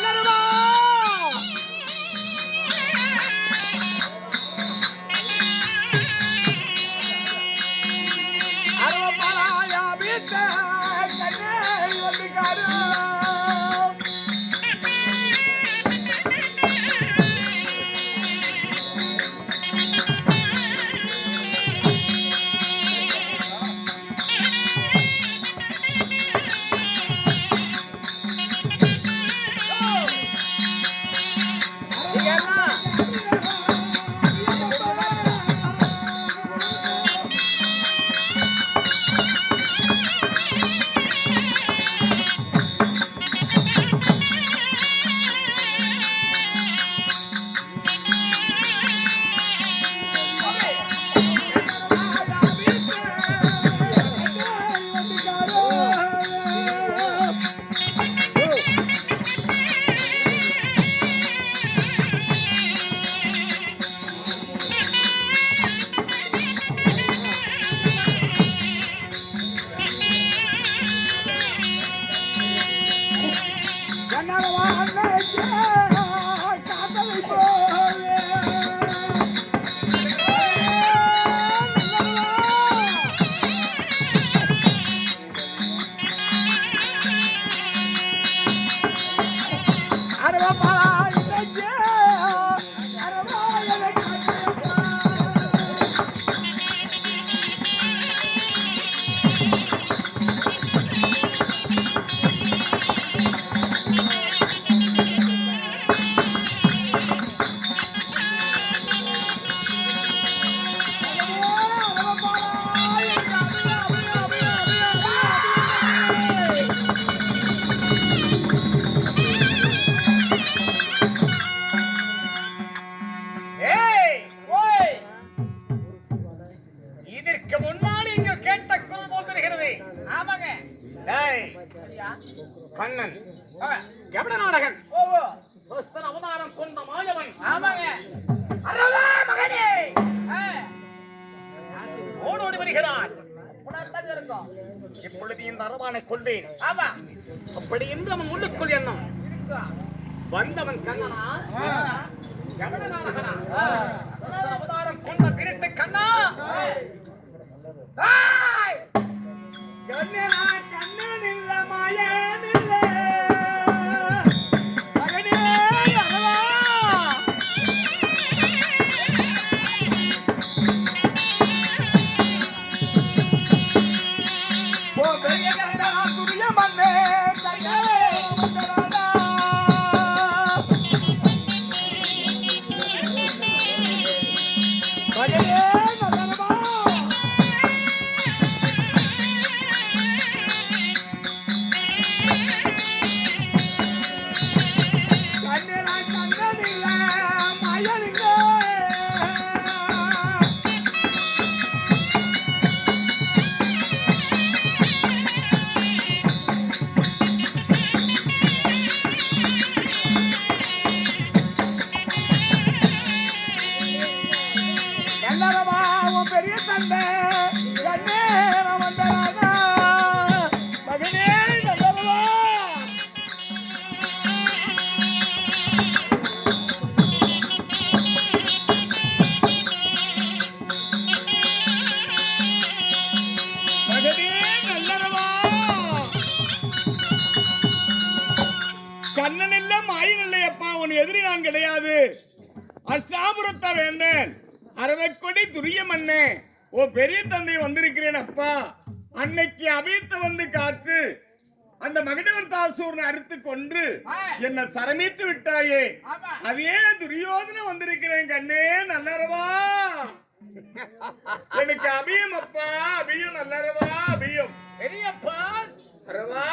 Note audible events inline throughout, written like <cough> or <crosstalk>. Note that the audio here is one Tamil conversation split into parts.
நல்லருவா இதற்கு முன்னால் இங்கு கேட்ட குரல் போல் தெரிகிறது ஆமாங்க. டேய். கண்ணன். ஆ, எவட நாடகன்? அவதாரம் கொண்ட மாயவன். ஆமாங்க. அரவா மகனே. ஆ, ஓடோடி வருகிறான். இருக்கும். இப்பொழுது இந்த அரவானை கொண்டேன் ஆமா. அப்படி என்று அவன் உள்ளுக்குள் எண்ணம் வந்தவன் கண்ணனா? நாடகனா. கிறிஸ்தன் அவதாரம் கொண்ட திருட்டு கண்ணா? ஏய், உன் அறுத்து கொன்று. என்ன சரமித்து விட்டாயே. அதே துரியோதனை வந்திருக்கிறேன் கண்ணே? நல்லரவா எனக்கு அபியம் அப்பா அபியம் நல்லரவா அபியம். பெரியப்பா அரவா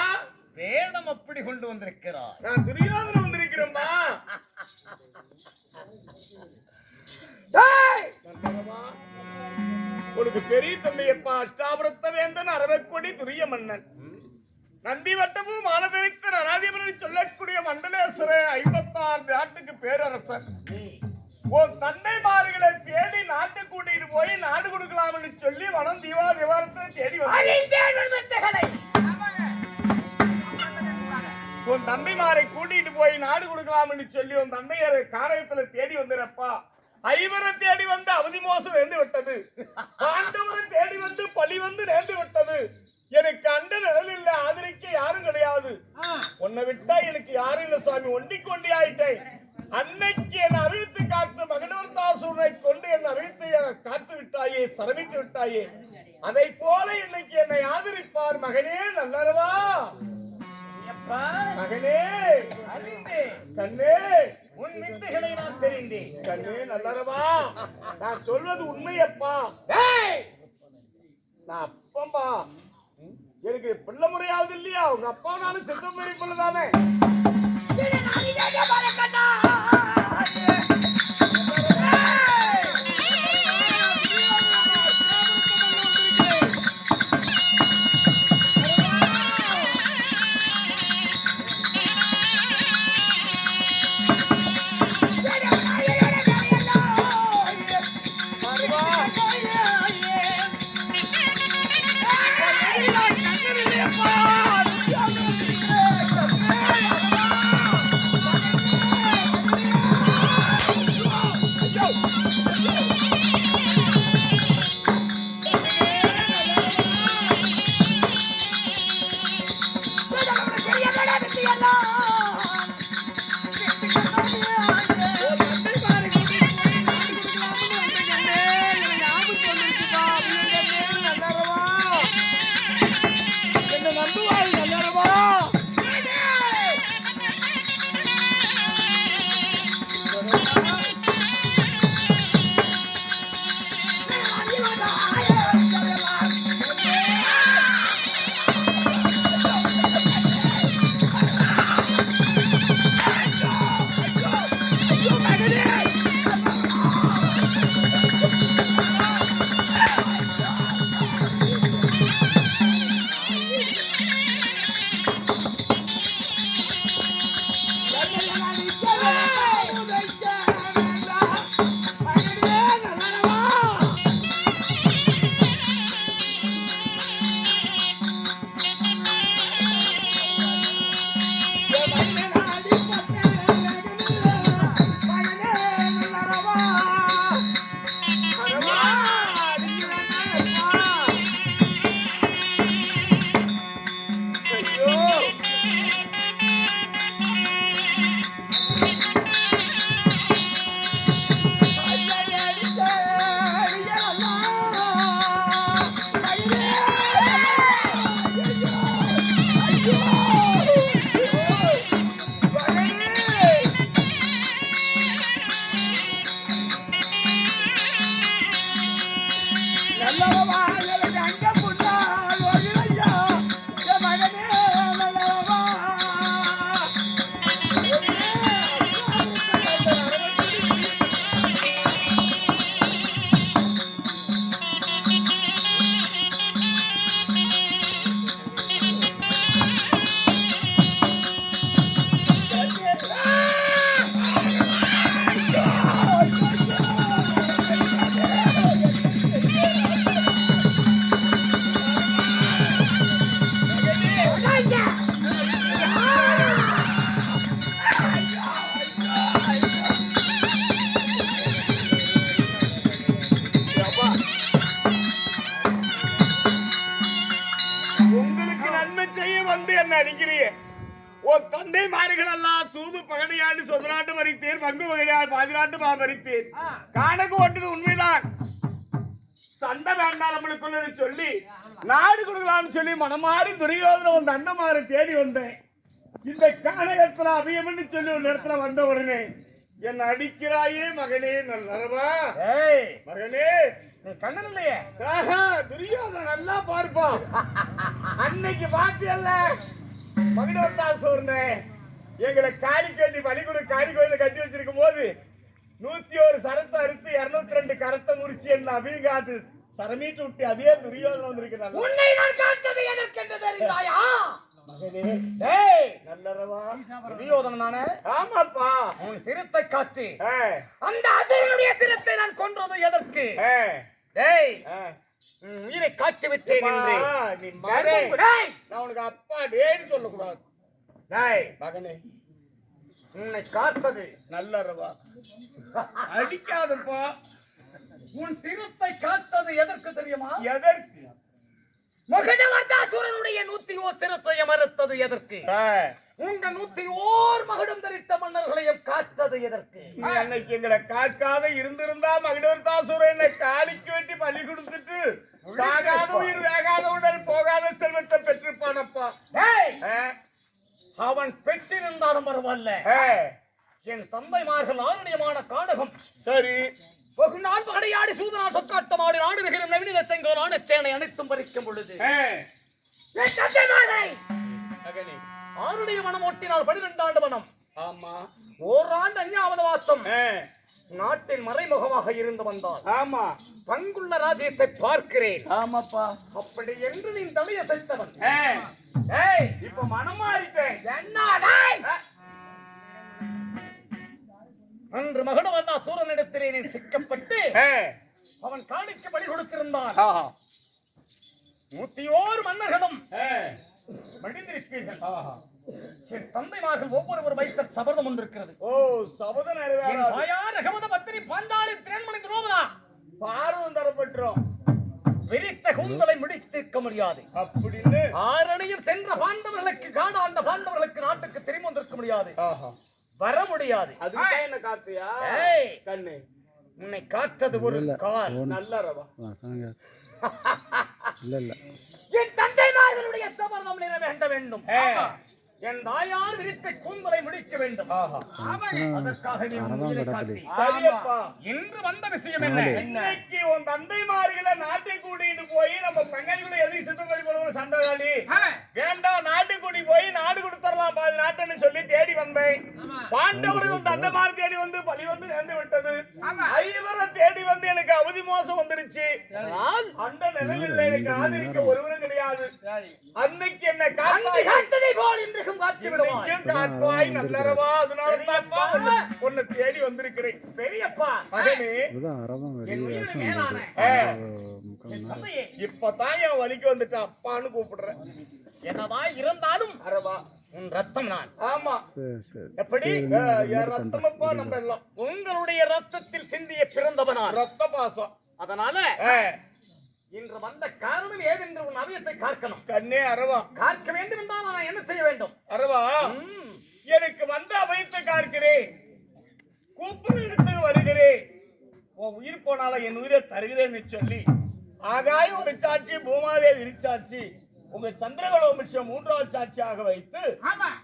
வேடம் அப்படி கொண்டு வந்திருக்கிறார். நான் துரியோதனை வந்திருக்கிறேன்பா. உனக்கு பெரிய தந்தையப்பா அஷ்டாபுரத்த வேந்தன் அரவக்கொடி துரிய மன்னன். நந்தி வட்டமும் மாலதரித்த நராதிபதி சொல்லக்கூடிய மண்டலேஸ்வர ஐம்பத்தாறு நாட்டுக்கு பேரரசர் உன் தந்தைமார்களை தேடி நாட்டு கூட்டிட்டு போய் நாடு கொடுக்கலாம்னு சொல்லி வனம் தீவா திவாரத்தை தேடி உன் தந்தைமாரை கூட்டிட்டு போய் நாடு கொடுக்கலாம் என்று சொல்லி உன் தந்தையர் காரகத்துல தேடி வந்திரப்பா. ஐவரை தேடி வந்து அவதி மோசம் நேர்ந்து விட்டது. பாண்டவரை தேடி வந்து பழி வந்து நேர்ந்து விட்டது. எனக்கு அண்ட நிழல் இல்ல ஆதரிக்க யாரும் கிடையாது. உன்னை விட்டா எனக்கு யாரும் இல்ல சுவாமி ஒண்டி கொண்டி ஆயிட்டேன். அன்னைக்கு என்னை அவிழ்த்து காத்து மகனவர் தாசூரை கொண்டு என்னை அவிழ்த்து காத்து விட்டாயே சரமிட்டு விட்டாயே. அதை போல இன்னைக்கு என்னை ஆதரிப்பார் மகனே நல்லறவா. அப்பா மகனே. கண்ணே. உன் வித்தைகளை நான் தெரிந்தேன் கண்ணே நல்லறவா. நான் சொல்வது உண்மையப்பா. நான் அப்பம்பா. எனக்கு பிள்ளை முறையாவது இல்லையா? உங்க அப்பா நானும் செத்த முறை பிள்ளை தானே நாடு கொடுக்கலாம்னு சொல்லி மனமாறி துரியோதன உன் அண்ணமாரை தேடி வந்தேன். இந்த கானகத்துல அபியம்னு சொல்லி ஒரு இடத்துல வந்த உடனே என்ன அடிக்கிறாயே மகனே நல்லவா ஏய் மகனே. நீ கண்ணன் இல்லையே? ஆஹா, துரியோதனன் நல்லா பார்ப்பான். அன்னைக்கு பாத்தியல்ல மகிழ்வத்தா சொன்னேன் எங்களை காளி கட்டி பள்ளிக்கூட காளி கோயில கட்டி வச்சிருக்கும் போது நூத்தி ஒரு சரத்தை அறுத்து இருநூத்தி ரெண்டு கரத்தை முறிச்சு என்ன அபிகாத்து சரமீட்டு விட்டு அதே துரியோதனன் வந்திருக்கு நல்லா உன்னை நான் காத்தது எனக்கு என்று தெரிந்தாயா? மகனே டேய் நல்லறவா? துரியோதனன் நானே ஆமாப்பா. உன் சிரத்தை காட்டி ஆ, அந்த அசுரனுடைய சிரத்தை நான் கொன்றது எதற்கு? உயிரை காத்து விட்டேன் என்று. நான் உனக்கு அப்பா டேன்னு சொல்லக்கூடாது. டேய் மகனே. உன்னை காத்தது நல்லறவா? அடிக்காதப்பா. உன் சிரத்தை காத்தது எதற்கு தெரியுமா? எதற்கு? மகிழவர்தாசுரனுடைய நூத்தி ஓர் சிரத்தைய மறுத்தது எதற்கு? உங்க நூத்தி ஓர் மகுடம் தரித்த மன்னர்களையும் காத்தது எதற்கு? அன்னைக்கு எங்களை காக்காத இருந்திருந்தா மகிழ்வர்தாசுரன் என்னை காலிக்கு வெட்டி பலி கொடுத்துட்டு சாகாத உயிர் வேகாத உடல் போகாத செல்வத்தை பெற்றிருப்பானப்பா. அவன் பெற்றிருந்தாலும் பரவாயில்ல. என் தந்தைமார்கள் ஆரணியமான காடகம் சரி. வெகு நாள் படையாடி சூதனா சொக்காட்டமாடி நாடு நிகழும் நவீன செங்கோல் ஆணத்தேனை அனைத்தும் பறிக்கும் பொழுது. ஆருடைய மனம் ஓட்டினால் பனிரெண்டாண்டு மனம். ஆமா. ஓராண்டு அஞ்ஞாவது வாசம். நாட்டின் மறைமுகமாக இருந்து வந்தால். ஆமா. பங்குள்ள ராஜ்யத்தை பார்க்கிறேன். ஆமாப்பா. அப்படி என்று நீ தலைய செத்தவன். இப்ப மனமாறிட்டேன். என்னடாய் அன்று மகடவல்லா சூரனிடத்திலே நீ சிக்கப்பட்டு அவன் காணிக்கு பலி கொடுத்திருந்தான். நூத்தி ஓர் மன்னர்களும் மடிந்திருப்பீர்கள். என் தந்தைமார்கள் ஒவ்வொருவர் வைத்த சபதம் ஒன்று இருக்கிறது ஓ சபத என் நிறைவேறாது தாயார் அகமத பத்திரி பாஞ்சாலி திரண்மணி துரோகதா பார்வம் தரப்பட்டுரும் விரித்த கூந்தலை முடித்திருக்க முடியாது. அப்படின்னு ஆரணியில் சென்ற பாண்டவர்களுக்கு காடாண்ட பாண்டவர்களுக்கு நாட்டுக்கு திரும்பி வந்திருக்க முடியாது. ஆஹா. வர முடியாது அதுக்குதான் என்ன காத்தியா? கண்ணு. உன்னை காத்தது ஒரு கால். நல்ல ரவா <laughs> இல்ல இல்ல. என் தந்தைமார்களுடைய சபதம் நிறைவேற்ற வேண்டும். என் தாயார் விரித்த கூந்தலை முடிக்க வேண்டும். ஆஹா. அதற்காக நீ உன் உயிரை காட்டி. சரியப்பா இன்று வந்த விஷயம் என்ன? உன் நாட்டை கூட்டிட்டு போய் நம்ம சண்டை காலி வேண்டாம் நாட்டு கூட்டி போய் நாடு கொடுத்துடலாம் பாதி நாட்டுன்னு சொல்லி தேடி வந்தேன். பாண்டவர்கள் தந்தைமார் தேடி வந்து பலி வந்து நேர்ந்து விட்டது. ஐவரை தேடி வந்து எனக்கு அவதி மோசம் வந்துருச்சு. ஆனால் அந்த நிலையில் எனக்கு ஆதரிக்க ஒருவரும் கிடையாது அன்னைக்கு என்ன காத்தாய் காத்ததை போல் இன்றைக்கும் காத்து விடுவாய். காத்தாய் நல்லறவா அதனால உன்னை- உன்னை தேடி வந்திருக்கிறேன். பெரியப்பா மகனே. இப்பதான் என் வலிக்கு வந்துட்டு அப்பான்னு கூப்பிடுறேன். என்னதான் இருந்தாலும் அரவா உன் ரத்தம் நான். ஆமா. சரி சரி. எப்படி? ரத்தமப்பா நம்ம எல்லாம்? உங்களுடைய ரத்தத்தில் சிந்திய பிறந்தவனார். ரத்த பாசம். அதனால இன்று வந்த காரணம் ஏதென்று உன் அவயத்தை காக்கணும் கண்ணே அரவா காக்க வேண்டும் என்றால் நான் என்ன செய்ய வேண்டும்? அரவா எனக்கு வந்த அபயத்தை காக்கிறேன் கூப்பிடு இடத்துக்கு வருகிறேன். உன் உயிர் போனாலும் என் உயிரை தருகிறேன்னு சொல்லி ஆகாய ஒரு சாட்சி பூமாதேவி இருச்சாட்சி உங்க சந்திரகலோமிஷம் மூன்றாவது சாட்சியாக வைத்து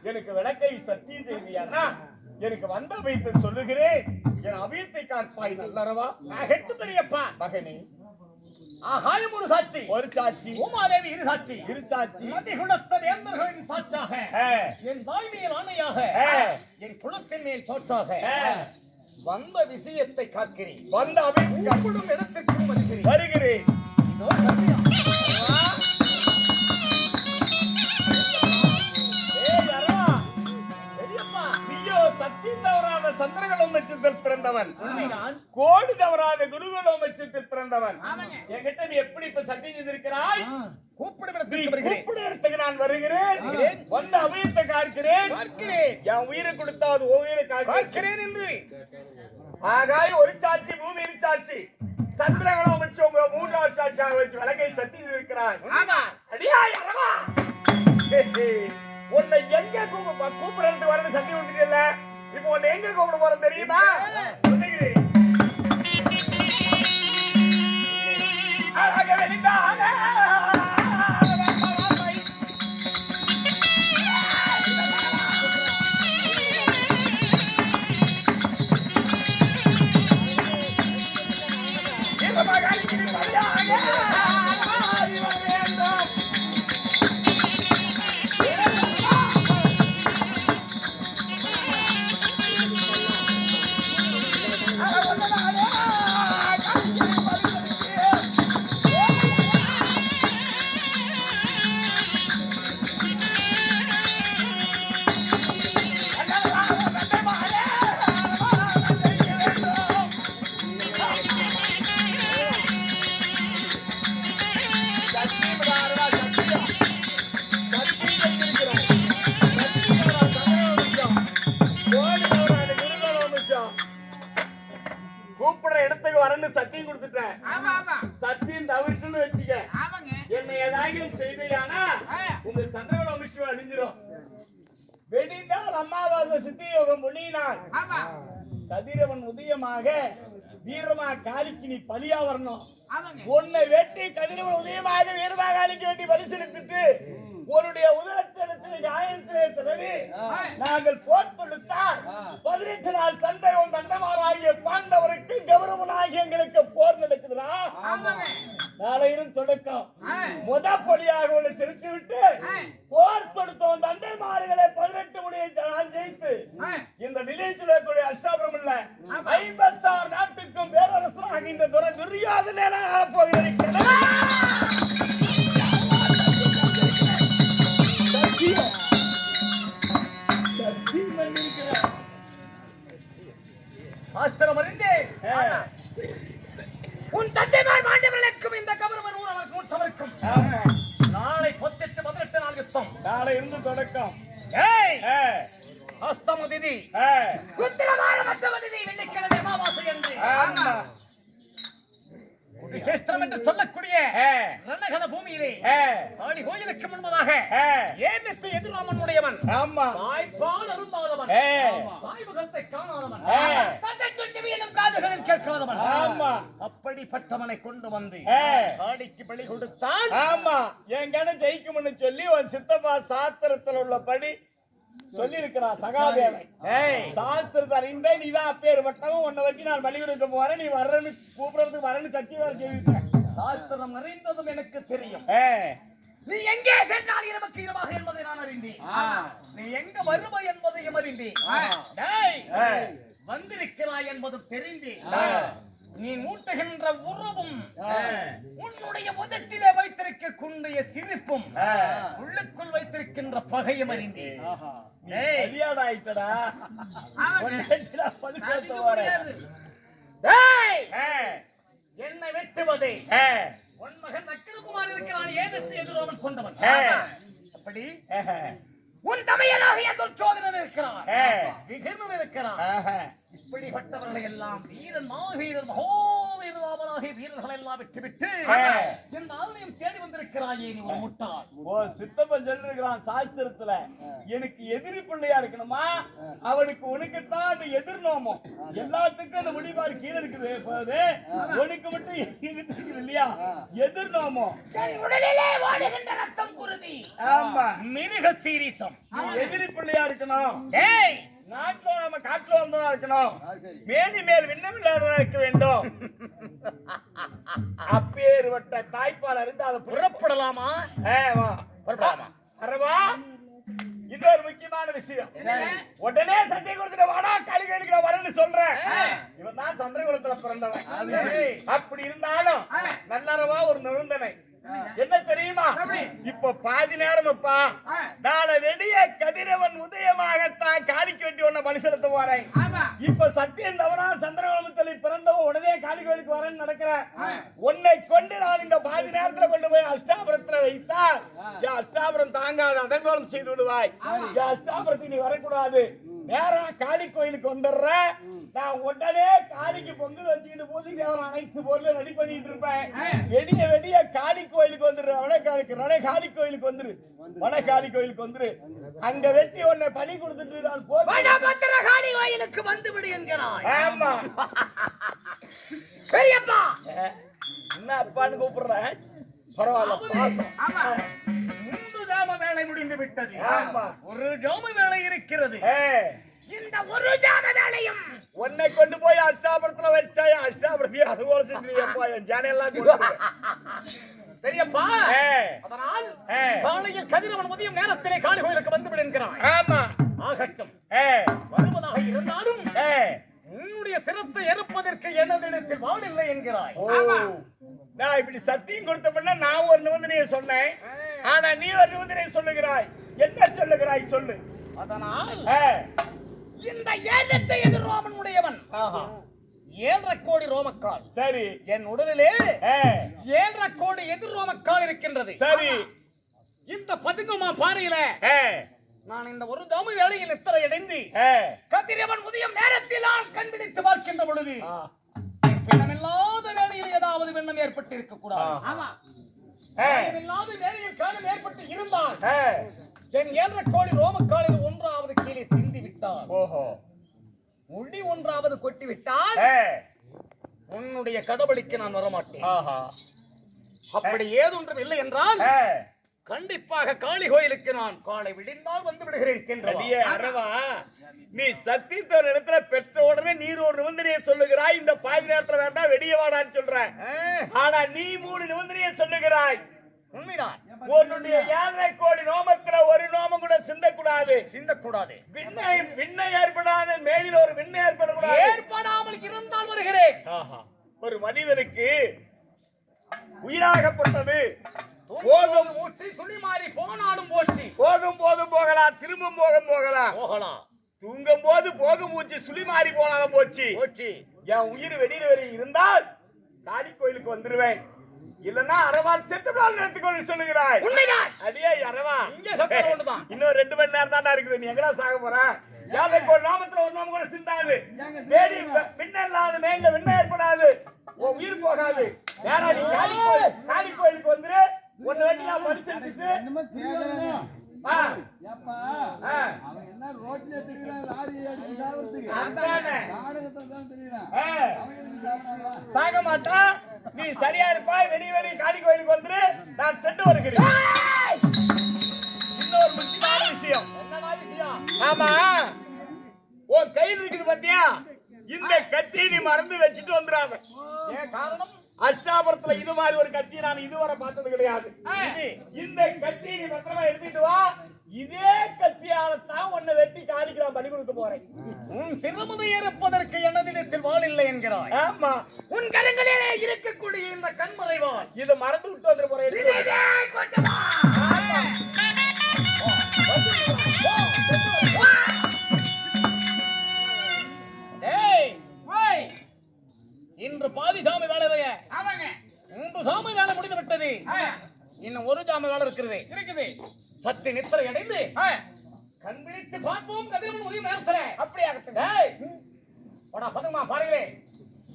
எனக்கு விளக்கை சத்திய தேவியானா எனக்கு வந்த அபயத்தை சொல்லுகிறேன். என் அபயத்தை காப்பாய் நல்லறவா. நகைத்து பெரியப்பா. மகனே. ஆகாயம் ஒரு சாட்சி. ஒரு சாட்சி. பூமாதேவி இரு சாட்சி. இரு சாட்சி. மதிகுலத்த வேந்தர்களின் சாட்சாக என் தாய் மேல் ஆணையாக. என் குலத்தின் மேல் ஆ. வந்த விஷயத்தை காக்கிறேன். வந்த அபயத்தை கூப்பிடும் இடத்திற்கும் வருகிறேன். வருகிறேன். சத்தியம் தவறாத சந்திரகலம் நட்சத்திரத்தில் பிறந்தவன். கோடி தவறாத குருகலம் நட்சத்திரத்தில் பிறந்தவன். என்கிட்ட நீ எப்படி இப்ப சத்தியம் செய்திருக்கிறாய்? கூப்பிடும் நீ இடத்திற்கு வருகிறேன் கூப்பிட இடத்துக்கு நான் வருகிறேன். வருகிறேன். வந்து அபயத்தை காக்கிறேன். பார்க்கிறேன். என் உயிரை கொடுத்தா அது உயிரை காக்கிறேன். என்று. ஆகாய ஒரு சாட்சி பூமி இரு சாட்சி. சந்திரகலம் வச்சு உங்க மூன்றாவது சாட்சியாக வச்சு விளக்கை சத்தியம் இருக்கிறான் ஆமா. அடியா அரவா உன்னை எங்க கூப்பிட கூப்பிடுறது வரது சத்தி விட்டுல இப்போ உன்னை எங்க கூப்பிட போறோம் தெரியுமா சொல்லுகிறேன். அழக வெளிதாக காலிக்கு நீ பலியா வரணும். உன்னை வெட்டி கதிரவன் உதயமாக வீரமா காலிக்கு வெட்டி பலி செலுத்திட்டு உன்னுடைய உதரத்திற்கு காயத்திலே பிறகு நாங்கள் போர் தொடுத்தால் பதினெட்டு நாள் சண்டை உன் தண்டமாராகிய பாண்டவருக்கு கௌரவனாகி எங்களுக்கு போர் நடக்குதுடா. ஆமாங்க. நாளையிலும் தொடக்கம். முத பொடியாக உன்னை செலுத்தி விட்டு. போர் தொடுத்தோம் தண்டை மாறுகளை பதினெட்டு முடியை நான் ஜெயித்து. இந்த நிலையத்தில் இருக்கக்கூடிய அஷ்டாபுரம் இல்ல ஐம்பத்தாறு நாட்டுக்கும் பேரரசராக இந்த துறை துரியாதனே போகிறேன். ஆஸ்திரம் அறிந்தே. ஆ. உன் தந்தைமார் மாண்டவர்களுக்கும் இந்த கௌரவர் ஊரவருக்கு மூத்தவருக்கும் ஆமா. நாளை பொத்தெட்டு பதினெட்டு நாள் யுத்தம். நாளை இருந்து தொடக்கம். ஏய்! ஆ. அஸ்தம திதி ஆ. உத்திரவார மத்தம திதி வெள்ளிக்கிழமை அமாவாசை என்று சொல்லக்கூடிய பூமியிலே. ஆடி கோயிலுக்கு முன்பதாக. ஏனத்து எதிராமன் உடையவன் ஆமா தாய்ப்பால் அருந்தாதவன் ஏ. தாய்முகத்தை காணாதவன். தந்தை எனும் காதுகளில் கேட்காதவன் ஆமா. அப்படிப்பட்டவனை கொண்டு வந்து ஏ. ஆடிக்கு பலி கொடுத்தான் ஆமா கணம் ஜெயிக்கும்னு சொல்லி உன் சித்தப்பா சாத்திரத்தில் உள்ளபடி சொல்லி இருக்கிறான் சகாதேவன். ஏய். சாஸ்திரத்தை அறிந்த நீதான் அப்பேற்பட்டவன் உன்னை வச்சு நான் பலி கொடுக்க போறேன் நீ வர்றன்னு கூப்பிடுறதுக்கு வரேன்னு சக்தி வேற சொல்லிட்டேன் சாஸ்திரம் அறிந்ததும் எனக்கு தெரியும். நீ எங்கே சென்றால் இரவுக்கு இரவாக என்பதை நான் அறிந்தேன். நீ எங்க வருவாய் என்பதையும் அறிந்தேன். வந்திருக்கிறாய் என்பது தெரிந்தேன். நீ மூட்டுகின்ற உறவும். உன்னுடைய முதட்டிலே வைத்திருக்க குண்டிய சிரிப்பும். உள்ளுக்குள் வைத்திருக்கின்ற பகையும் அறிந்தேன். கல்யாணம் ஆயிட்டடா. என்னை வெட்டுவதே. உன் மகன் நக்கரகுமார் இருக்கிறான் ஏதற்கு எதிரோவன் கொண்டவன். அப்படி. உன் தமையனாகிய துர்ச்சோதனன் இருக்கிறான். விகிர்ணன் இருக்கிறான். இப்படிப்பட்டவர்களை எல்லாம் வீரன் மாவீரன் மகோவீரராமனாகிய வீரர்களை எல்லாம் விட்டுவிட்டு. இந்த ஆலயம் தேடி வந்திருக்கிறாயே நீ ஒரு முட்டாள். ஓ சித்தப்பன் சொல்லிருக்கிறான் சாஸ்திரத்துல எனக்கு எதிரி பிள்ளையா இருக்கணுமா? அவனுக்கு உனக்குத்தான் அந்த எதிர் நோமம். எல்லாத்துக்கும் அந்த முடிவாரு கீழே இருக்குது போது உனக்கு மட்டும் இருக்குது இல்லையா? எதிர் நோமம். என் உடலிலே ஓடுகின்ற ரத்தம் குருதி. ஆமா. மிருக சீரிசம் எதிரி பிள்ளையா இருக்கணும். ஏய்! நாட்டுல நம்ம காட்டுல வந்ததா இருக்கணும். மேனி மேல் விண்ணமில்லாதவனா இருக்க வேண்டும். <laughs> அப்பேறுபட்ட தாய்ப்பால் அறிந்து அதை புற புறப்படலாமா. புறப்படலாமா? அரவா இன்னொரு முக்கியமான விஷயம். உடனே சட்டை கொடுத்துட்டு வாடா காளிகளுக்கு நான் வரேன்னு சொல்றேன். இவன் தான் சந்திரகுலத்துல பிறந்தவன். அப்படி இருந்தாலும் நல்லறவா ஒரு நிபந்தனை என்ன தெரியுமா? இப்ப பாதி நேரம் அப்பா நாளை வெடிய கதிரவன் உதயமாகத்தான் காளிக்கு வெட்டி உன்னை ஆமா. இப்ப சத்தியம் தவறா சந்திரகுலத்தில் பிறந்தவன் உடனே காளி கோயிலுக்கு வரேன்னு நடக்கிறேன் உன்னை கொண்டு நான் இந்த பாதி நேரத்துல கொண்டு போய் அஷ்டாபுரத்துல வைத்தால் அஷ்டாபுரம் தாங்காது அதங்கோலம் செய்து விடுவாய். என் அஷ்டாபுரத்துக்கு நீ வரக்கூடாது. நேரா காளி கோயிலுக்கு வந்துடுற. நான் உடனே காளிக்கு பொங்கல் வச்சுக்கிட்டு பூஜை தேவன் அனைத்து பொருளும் ரெடி பண்ணிட்டு இருப்பேன். வெடிய வெடிய காளி கோயிலுக்கு வந்துரு. வடகாலிக்கு வட காளி கோயிலுக்கு வந்துரு. வட காளி கோயிலுக்கு வந்துரு. அங்க வெட்டி உன்னை பலி கொடுத்துட்டு நான் போதும். காளி கோயிலுக்கு வந்து விடு என்கிறாய். ஆமா. பெரியப்பா. என்ன அப்பான்னு கூப்பிடுறேன் பரவாயில்ல ஆமா. விட்டது. ஒரு ஜாம வேலை இருக்கிறது. இந்த ஒரு ஜாம வேலையும் உன்னை கொண்டு போய் அஷ்டாபுரத்துல வச்சாயா அஷ்டாபுரத்தி அது போலப்பா என் ஜானையெல்லாம். பெரியப்பா அதனால் காலையில் கதிரவன் உதயம் நேரத்திலே காளி கோயிலுக்கு வந்து என்கிறாய் ஆமா. ஆகட்டும். வருவதாக இருந்தாலும் உன்னுடைய சிரத்தை எறுப்பதற்கு எனதிடத்தில் வாடில்லை என்கிறாய். ஓ, நான் இப்படி சத்தியம் கொடுத்த நான் ஒரு நிபந்தனையை சொன்னேன். ஆனா நீ ஒரு நிபந்தனையை சொல்லுகிறாய். என்ன சொல்லுகிறாய் சொல்லு. அதனால் இந்த ஏதத்தை எதிர் ரோமன் உடையவன் ஆஹா, ஏழரை கோடி ரோமக்கால். சரி. என் உடலிலே ஏழரை கோடி எதிர் ரோமக்கால் இருக்கின்றது. சரி. இந்த பதுங்குமா பாறையில நான் இந்த ஒரு தாம வேளையில் இத்தனை அடைந்து ஏய், கதிரவன் உதயம் நேரத்தில் நான் கண் விழித்து பார்க்கின்ற பொழுது பிணமில்லாத வேலையில் ஏதாவது வெண்ணம் ஏற்பட்டு இருக்க கூடாது ஆமா இல்லாத வேலையில் காலம் ஏற்பட்டு இருந்தால். என் ஏழரை கோடி ரோமக்காலில் ஒன்றாவது கீழே சிந்தி விட்டால் ஓஹோ. முடி ஒன்றாவது கொட்டி விட்டால். உன்னுடைய கடவுளுக்கு நான் வரமாட்டேன். ஆஹா. அப்படி ஏதொன்றும் இல்லை என்றால். கண்டிப்பாக காளி கோயிலுக்கு நான் காலை விடிந்தால் வந்து விடுகிறேன். அரவா நீ சத்தியத்தோர் இடத்துல பெற்ற உடனே நீர் ஒரு நிபந்தனையை சொல்லுகிறாய். இந்த பாதி நேரத்துல வேண்டாம் வெடிய வாடான்னு சொல்ற ஆனா நீ மூணு நிபந்தனையை சொல்லுகிறாய். உண்மைதான். உன்னுடைய ஏழரை கோடி நோமத்துல ஒரு நோமம் கூட சிந்தக்கூடாது. சிந்தக்கூடாது. விண்ணை விண்ணை ஏற்படாத மேலில் ஒரு விண்ணை ஏற்படக்கூடாது. ஏற்படாமல் இருந்தால் வருகிறேன். ஒரு மனிதனுக்கு உயிராகப்பட்டது போதும் ஊற்றி துணி மாறி போனாலும் போற்றி போகும் போதும் போகலாம் திரும்பும் போகும் போகலாம். போகலாம். தூங்கும் போது போகும் மூச்சு சுழி மாறி போனாலும் போச்சு. போற்றி என் உயிர் வெளியில வெளி இருந்தால் காளி கோயிலுக்கு வந்துருவேன். இல்லன்னா அரவால் செத்து நாள் நிறுத்திக்கொண்டு சொல்லுகிறாய். உண்மைதான். அதே அரவா இங்கே சத்தம் ஒண்ணுதான். இன்னும் ரெண்டு மணி நேரம் இருக்குது. நீ எங்கடா சாக போற? யாருக்கு ஒரு நாமத்துல ஒரு நாமம் கூட சிந்தாது. மேடி பின்னல்லாது மேல விண்ண ஏற்படாது. உன் உயிர் போகாது. வேணா நீ காளி கோயில் காளி கோயிலுக்கு வந்துரு. வேண்டி நான் சாவறான்? சாக மாட்டா நீ சரியா இருப்பாய் வெளிய வெளிய காளி கோயிலுக்கு வந்துரு நான் சென்று வருகிறேன். இன்னொரு முக்கியமான விஷயம். ஆமா உன் கையில் இருக்குது பாத்தியா? இந்த கத்தியை நீ மறந்து வச்சுட்டு வந்துடாத காரணம்? அஷ்டாபுரத்துல இது மாதிரி ஒரு கத்தி நான் இதுவரை பார்த்தது கிடையாது. இந்த கத்தியை நீ பத்திரமா எடுத்துட்டு வா. இதே கத்தியால தான் உன்னை வெட்டி காலிக்கு நான் பலி கொடுக்க போறேன். உன் சிறுமுதை இருப்பதற்கு எனதிடத்தில் வாள் இல்லை என்கிறாய். ஆமா. உன் கரங்களிலே இருக்கக்கூடிய இந்த கண்மறைவாள் இதை மறந்து விட்டு வந்துட்டு போறேன். இன்று பாதி சாமி வேலை ஆமாங்க. மூன்று சாமி வேலை முடிந்து விட்டது. இன்னும் ஒரு சாமி வேலை இருக்கிறது. இருக்குது. சத்து நித்திரை அடைந்து கண் விழித்து பார்ப்போம் கதிரவன் உதவி நேரத்துல அப்படி ஆகட்டும் பதுமா பாருங்களே.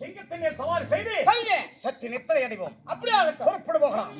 சிங்கத்தின் சவாரி செய்து சற்று நித்திரை அடைவோம். அப்படி ஆகட்டும் புறப்படு போகலாம்